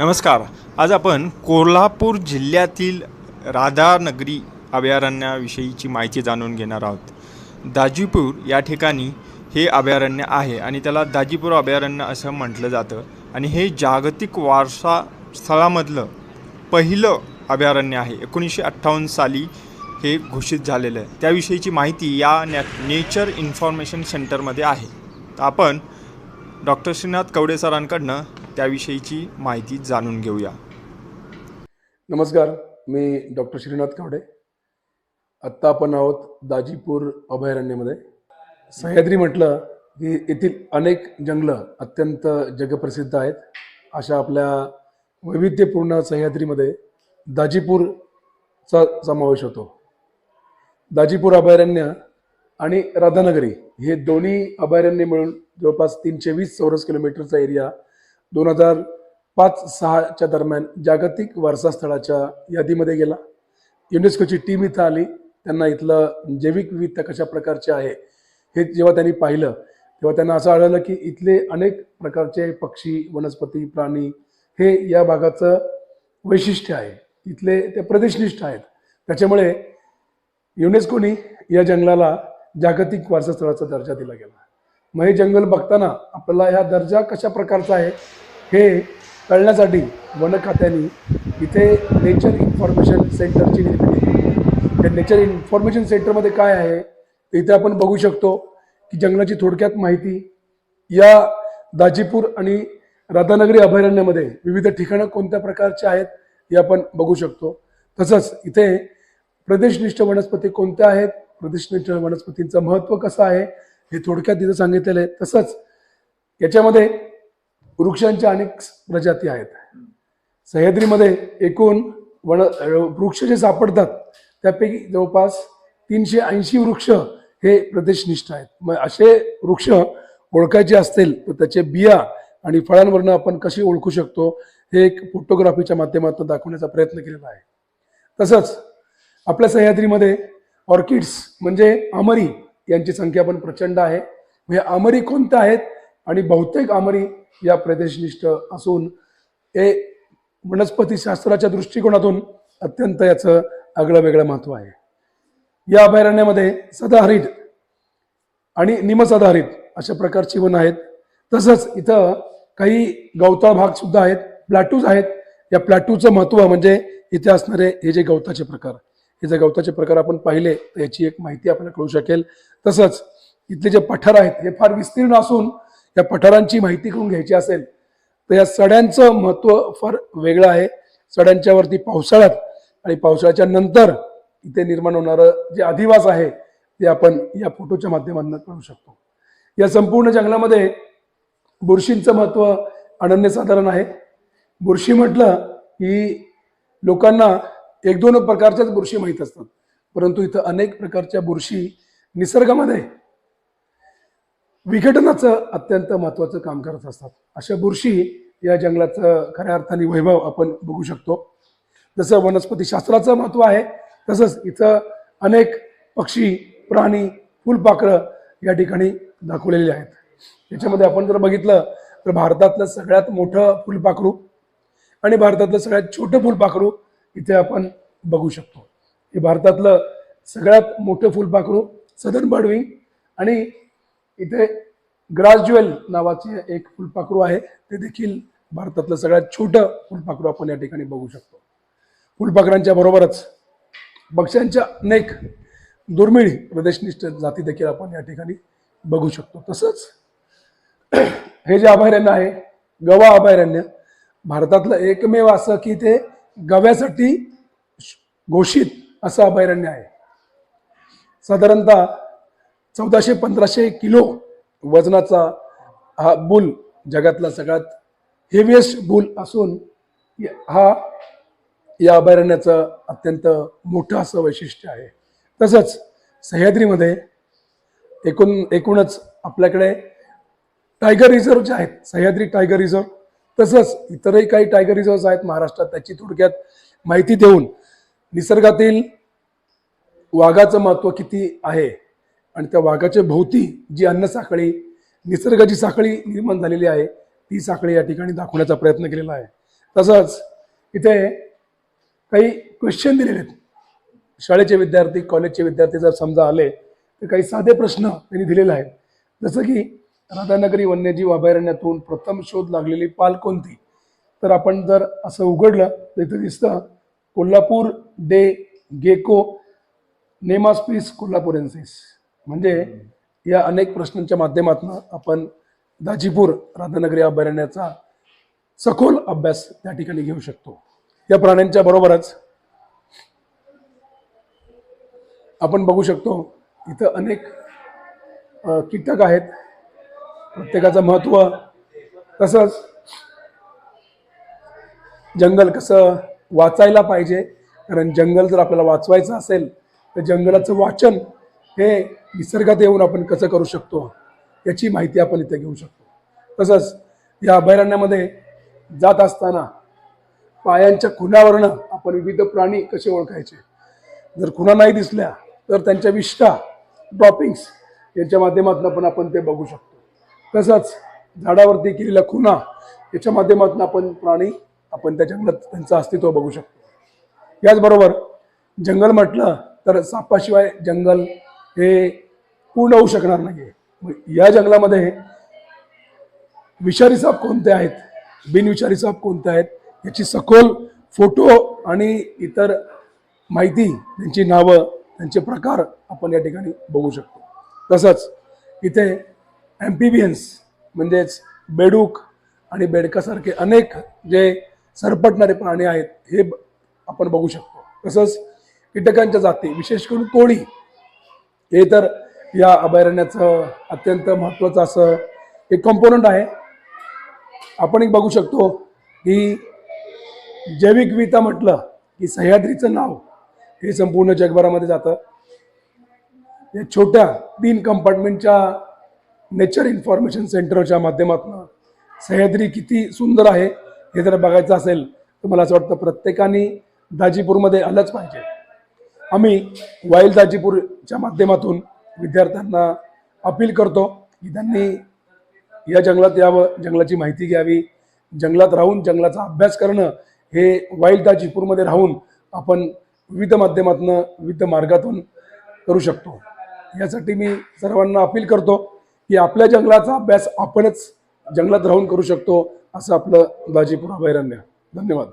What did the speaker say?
नमस्कार. आज आपण कोल्हापूर जिल्ह्यातील राधानगरी अभयारण्याविषयीची माहिती जाणून घेणार आहोत. दाजीपूर या ठिकाणी हे अभयारण्य आहे आणि त्याला दाजीपूर अभयारण्य असं म्हटलं जातं. आणि हे जागतिक वारसा स्थळामधलं पहिलं अभयारण्य आहे. एकोणीसशे अठ्ठावन्न साली हे घोषित झालेलं आहे. त्याविषयीची माहिती या नॅ नेचर इन्फॉर्मेशन सेंटरमध्ये आहे. तर आपण डॉक्टर श्रीनाथ कवडे सरांकडनं त्याविषयीची माहिती जाणून घेऊया. नमस्कार मी डॉक्टर श्रीनाथ कावडे. आत्ता आपण आहोत दाजीपूर अभयारण्यामध्ये. सह्याद्री म्हटलं की येथील अनेक जंगलं अत्यंत जगप्रसिद्ध आहेत. अशा आपल्या वैविध्यपूर्ण सह्याद्रीमध्ये दाजीपूरचा समावेश होतो. दाजीपूर अभयारण्य आणि राधानगरी हे दोन्ही अभयारण्य मिळून जवळपास तीनशे वीस चौरस किलोमीटरचा एरिया दोन हजार पाच सहाच्या दरम्यान जागतिक वारसास्थळाच्या यादीमध्ये गेला. युनेस्कोची टीम इथं आली. त्यांना इथलं जैविक विविधता कशा प्रकारची आहे हे जेव्हा त्यांनी पाहिलं तेव्हा त्यांना असं आढळलं की इथले अनेक प्रकारचे पक्षी वनस्पती प्राणी हे या भागाचं वैशिष्ट्य आहे. इथले ते प्रदेशनिष्ठ आहेत. त्याच्यामुळे युनेस्कोनी या जंगलाला जागतिक वारसास्थळाचा दर्जा दिला गेला. मग हे जंगल बघताना आपल्याला ह्या दर्जा कशा प्रकारचा आहे? हे कळण्यासाठी वन खात्याने इथे नेचर इन्फॉर्मेशन सेंटरची निर्मिती केली. त्या नेचर इन्फॉर्मेशन सेंटरमध्ये काय आहे इथे आपण बघू शकतो की जंगलाची थोडक्यात माहिती या दाजीपूर आणि राधानगरी अभयारण्यामध्ये विविध ठिकाणं कोणत्या प्रकारचे आहेत हे आपण बघू शकतो. तसंच इथे प्रदेशनिष्ठ वनस्पती कोणत्या आहेत प्रदेशनिष्ठ वनस्पतींचं महत्त्व कसं आहे हे थोडक्यात तिथं सांगितलेलं आहे. तसंच याच्यामध्ये वृक्षांच्या अनेक प्रजाती आहेत. सह्याद्रीमध्ये एकूण वन वृक्ष जे सापडतात त्यापैकी जवळपास तीनशे ऐंशी वृक्ष हे प्रदेशनिष्ठ आहेत. मग असे वृक्ष ओळखायचे असतील तर त्याचे बिया आणि फळांवरनं आपण कशी ओळखू शकतो हे एक फोटोग्राफीच्या माध्यमातून दाखवण्याचा प्रयत्न केलेला आहे. तसंच आपल्या सह्याद्रीमध्ये ऑर्किड्स म्हणजे आमरी यांची संख्या पण प्रचंड आहे. हे आमरी कोणत्या आहेत आणि बहुतेक आमरी या प्रदेशनिष्ठ असून हे वनस्पतीशास्त्राच्या दृष्टिकोनातून अत्यंत याचं आगळं वेगळं महत्त्व आहे. या अभयारण्यामध्ये सदाहरित आणि निमसदाहरित अशा प्रकारची वन आहेत. तसंच इथं काही गवताळ भाग सुद्धा आहेत. प्लॅटूज आहेत. या प्लॅटूचं महत्त्व म्हणजे इथे असणारे हे जे गवताचे प्रकार हे जे गवताचे प्रकार आपण पाहिले तर याची एक माहिती आपल्याला कळू शकेल. तसंच इथले जे पठार आहेत हे फार विस्तीर्ण असून या पठारांची माहिती करून घ्यायची असेल तर या सड्यांचं महत्त्व फार वेगळं आहे. सड्यांच्या वरती पावसाळ्यात आणि पावसाळ्याच्या नंतर इथे निर्माण होणारं जे अधिवास आहे ते आपण या फोटोच्या माध्यमातून कळू शकतो. या संपूर्ण जंगलामध्ये बुरशींचं महत्त्व अनन्यसाधारण आहे. बुरशी म्हटलं की लोकांना एक दोन प्रकारच्याच बुरशी माहीत असतात परंतु इथं अनेक प्रकारच्या बुरशी निसर्गामध्ये विघटनाचं अत्यंत महत्त्वाचं काम करत असतात. अशा बुरशी या जंगलाचं खऱ्या अर्थाने वैभव आपण बघू शकतो. जसं वनस्पतीशास्त्राचं महत्त्व आहे तसंच इथं अनेक पक्षी प्राणी फुलपाखरं या ठिकाणी दाखवलेली आहेत. याच्यामध्ये आपण जर बघितलं तर भारतातलं सगळ्यात मोठं फुलपाखरू आणि भारतातलं सगळ्यात छोटं फुलपाखरू इथे आपण बघू शकतो. हे भारतातलं सगळ्यात मोठं फुलपाखरू सदन बर्डविंग आणि इथे ग्रास नावाचे एक फुलपाखरू आहे. ते देखील भारतातलं सगळ्यात छोटं फुलपाखरू आपण या ठिकाणी बघू शकतो. फुलपाखरांच्या बरोबरच पक्ष्यांच्या अनेक दुर्मिळ प्रदेशनिष्ठ जाती देखील आपण या ठिकाणी बघू शकतो. तसंच हे जे अभयारण्य आहे गवा अभयारण्य भारतातलं एकमेव असं की ते गव्यासाठी घोषित असं अभयारण्य आहे. साधारणतः चौदाशे पंधराशे किलो वजनाचा हा बुल जगातला सगळ्यात हेविएस्ट बुल असून हा या अभयारण्याचं अत्यंत मोठं असं वैशिष्ट्य आहे. तसंच सह्याद्रीमध्ये एकूण एकूणच आपल्याकडे टायगर रिझर्व जे आहेत सह्याद्री टायगर रिझर्व तसंच इतरही काही टायगर रिझर्व आहेत महाराष्ट्रात त्याची थोडक्यात माहिती देऊन निसर्गातील वाघाचं महत्त्व किती आहे आणि त्या वाघाच्या भोवती जी अन्न साखळी निसर्गाची साखळी निर्माण झालेली आहे ती साखळी या ठिकाणी दाखवण्याचा प्रयत्न केलेला आहे. तसंच इथे काही क्वेश्चन दिलेले आहेत. शाळेचे विद्यार्थी कॉलेजचे विद्यार्थी जर समजा आले तर काही साधे प्रश्न त्यांनी दिलेले आहेत. जसं की राधानगरी वन्यजीव अभयारण्यातून प्रथम शोध लागलेली पाल कोणती? तर आपण जर असं उघडलं तर इथं दिसतं Kolhapur day gecko cnemaspis kolhapurensis. म्हणजे या अनेक प्रश्नांच्या माध्यमातून आपण दाजीपूर राधानगरी अभयारण्याचा सखोल अभ्यास त्या ठिकाणी घेऊ शकतो. या प्राण्यांच्या बरोबरच आपण बघू शकतो इथं अनेक कीटक आहेत. प्रत्येकाचं महत्त्व तसंच जंगल कसं वाचायला पाहिजे. कारण जंगल जर आपल्याला वाचवायचं असेल तर जंगलाचं वाचन हे निसर्गात येऊन आपण कसं करू शकतो याची माहिती आपण इथे घेऊ शकतो. तसंच या अभयारण्यामध्ये जात असताना पायांच्या खुणावरनं आपण विविध प्राणी कसे ओळखायचे? जर खुणा नाही दिसल्या तर त्यांच्या विष्ठा ड्रॉपिंग्स यांच्या माध्यमातून पण आपण ते बघू शकतो. तसंच झाडावरती केलेल्या खुणा याच्या माध्यमातून आपण प्राणी आपण त्या जंगलात त्यांचं अस्तित्व बघू शकतो. याचबरोबर जंगल म्हटलं तर सापाशिवाय जंगल हे पूर्ण होऊ शकणार नाही या जंगलामध्ये विषारी साप कोणते आहेत? बिनविषारी साप कोणते आहेत? याची सखोल फोटो आणि इतर माहिती त्यांची नावं त्यांचे प्रकार आपण या ठिकाणी बघू शकतो. तसंच इथे ॲम्पिबियन्स म्हणजेच बेडूक आणि बेडकासारखे अनेक जे सरपटणारे प्राणी आहेत हे आपण बघू शकतो. तसंच कीटकांच्या जाती विशेष करून कोळी. हे तर या अभयारण्याचं अत्यंत महत्त्वाचं असं एक कॉम्पोनंट आहे. आपण एक बघू शकतो की जैविक विता म्हटलं की सह्याद्रीचं नाव हे संपूर्ण जगभरामध्ये जातं. या छोट्या तीन कंपार्टमेंटच्या नेचर इन्फॉर्मेशन सेंटरच्या माध्यमातून सह्याद्री किती सुंदर आहे हे जर बघायचं असेल तर मला असं वाटतं प्रत्येकाने दाजीपूरमध्ये आलंच पाहिजे. आम्ही वाईल्ड च्या माध्यमातून विद्यार्थ्यांना अपील करतो की त्यांनी या जंगलात यावं जंगलाची माहिती घ्यावी. जंगलात राहून जंगलाचा अभ्यास करणं हे वाईल्ड दाजीपूरमध्ये राहून आपण विविध माध्यमातून विविध मार्गातून करू शकतो. यासाठी मी सर्वांना अपील करतो की आपल्या जंगलाचा अभ्यास आपणच जंगलात राहून करू शकतो असं आपलं दाजीपूर अभयारण्य. धन्यवाद.